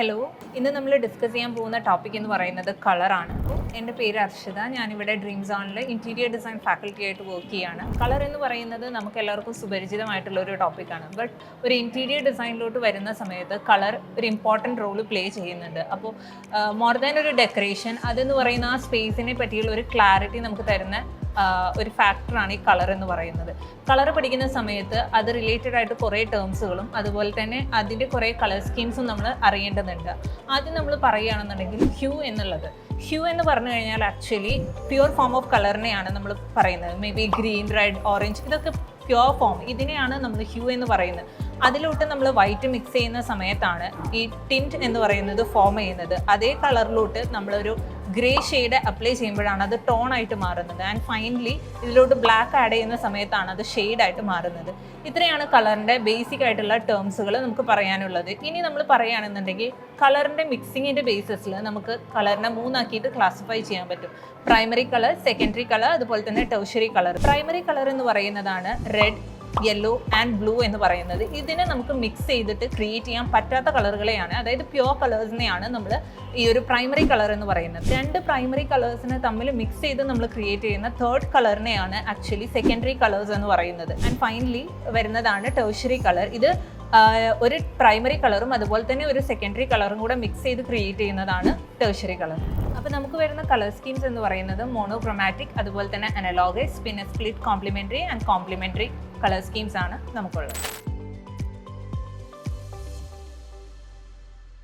Hello ഇന്ന് നമ്മൾ discuss ചെയ്യാൻ പോകുന്ന ടോപ്പിക് എന്ന് പറയുന്നത് കളറാണ് എന്റെ പേര് അർഷിത. ഞാനിവിടെ ഡ്രീം സോണിൽ ഇന്റീരിയർ ഡിസൈൻ ഫാക്കൽറ്റി ആയിട്ട് വർക്ക് ചെയ്യുകയാണ് കളർ എന്ന് പറയുന്നത് നമുക്ക് എല്ലാവർക്കും സുപരിചിതമായിട്ടുള്ള ഒരു ടോപ്പിക്കാണ് ബട്ട് ഒരു ഇന്റീരിയർ ഡിസൈനിലോട്ട് വരുന്ന സമയത്ത് കളർ ഒരു ഇമ്പോർട്ടന്റ് റോൾ പ്ലേ ചെയ്യുന്നുണ്ട്. അപ്പോൾ മോർ ദാൻ ഒരു ഡെക്കറേഷൻ അതെന്ന് പറയുന്ന ആ സ്പേസിനെ പറ്റിയുള്ള ഒരു ക്ലാരിറ്റി നമുക്ക് തരുന്ന ഒരു ഫാക്ടറാണ് ഈ കളർ എന്ന് പറയുന്നത്. കളർ പഠിക്കുന്ന സമയത്ത് അത് റിലേറ്റഡ് ആയിട്ട് കുറേ ടേംസുകളും അതുപോലെ തന്നെ അതിന്റെ കുറേ കളർ സ്കീംസും നമ്മൾ അറിയേണ്ടതുണ്ട്. ആദ്യം നമ്മൾ പറയുകയാണെന്നുണ്ടെങ്കിൽ ഹ്യൂ എന്നുള്ളത്. ഹ്യൂ എന്ന് പറഞ്ഞു കഴിഞ്ഞാൽ ആക്ച്വലി പ്യുവർ ഫോം ഓഫ് കളറിനെയാണ് നമ്മൾ പറയുന്നത്. May be green red orange ഇതൊക്കെ പ്യുവർ ഫോം ഇതിനെയാണ് നമ്മൾ ഹ്യൂ എന്ന് പറയുന്നത്. അതിലോട്ട് നമ്മൾ വൈറ്റ് മിക്സ് ചെയ്യുന്ന സമയത്താണ് ഈ ടിന്റ് എന്ന് പറയുന്നത് ഫോം ചെയ്യുന്നത്. അതേ കളറിലോട്ട് നമ്മളൊരു ഗ്രേ ഷെയ്ഡ് അപ്ലൈ ചെയ്യുമ്പോഴാണ് അത് ടോൺ ആയിട്ട് മാറുന്നത്. ആൻഡ് ഫൈനലി ഇതിലോട്ട് ബ്ലാക്ക് ആഡ് ചെയ്യുന്ന സമയത്താണ് അത് ആയിട്ട് മാറുന്നത്. ഇത്രയാണ് കളറിന്റെ ബേസിക് ആയിട്ടുള്ള ടേംസുകൾ നമുക്ക് പറയാനുള്ളത്. ഇനി നമ്മൾ പറയുകയാണെന്നുണ്ടെങ്കിൽ കളറിന്റെ മിക്സിങ്ങിന്റെ ബേസിസിൽ നമുക്ക് കളറിനെ മൂന്നാക്കിയിട്ട് ക്ലാസിഫൈ ചെയ്യാൻ പറ്റും. പ്രൈമറി കളർ സെക്കൻഡറി കളർ അതുപോലെ തന്നെ ടെർഷറി കളർ പ്രൈമറി കളർ എന്ന് പറയുന്നതാണ് റെഡ് യെല്ലോ ആൻഡ് ബ്ലൂ എന്ന് പറയുന്നത്. ഇതിനെ നമുക്ക് മിക്സ് ചെയ്തിട്ട് ക്രിയേറ്റ് ചെയ്യാൻ പറ്റാത്ത കളറുകളെയാണ്. അതായത് പ്യുവർ കളേഴ്സിനെയാണ് നമ്മൾ ഈ ഒരു പ്രൈമറി കളർ എന്ന് പറയുന്നത്. രണ്ട് പ്രൈമറി കളേഴ്സിനെ തമ്മിൽ മിക്സ് ചെയ്ത് നമ്മൾ ക്രിയേറ്റ് ചെയ്യുന്ന തേർഡ് കളറിനെയാണ് ആക്ച്വലി സെക്കൻഡറി കളേഴ്സ് എന്ന് പറയുന്നത്. ആൻഡ് ഫൈനലി വരുന്നതാണ് ടെർഷറി കളർ ഇത് ഒരു പ്രൈമറി കളറും അതുപോലെ തന്നെ ഒരു സെക്കൻഡറി കളറും കൂടെ മിക്സ് ചെയ്ത് ക്രിയേറ്റ് ചെയ്യുന്നതാണ് ടെർഷറി കളർ അപ്പോൾ നമുക്ക് വരുന്ന കളർ സ്കീംസ് എന്ന് പറയുന്നത് മോണോക്രോമാറ്റിക് അതുപോലെ തന്നെ അനലോഗസ് പിന്നെ split complementary and complementary colour schemes ആണ് നമുക്കുള്ളത്.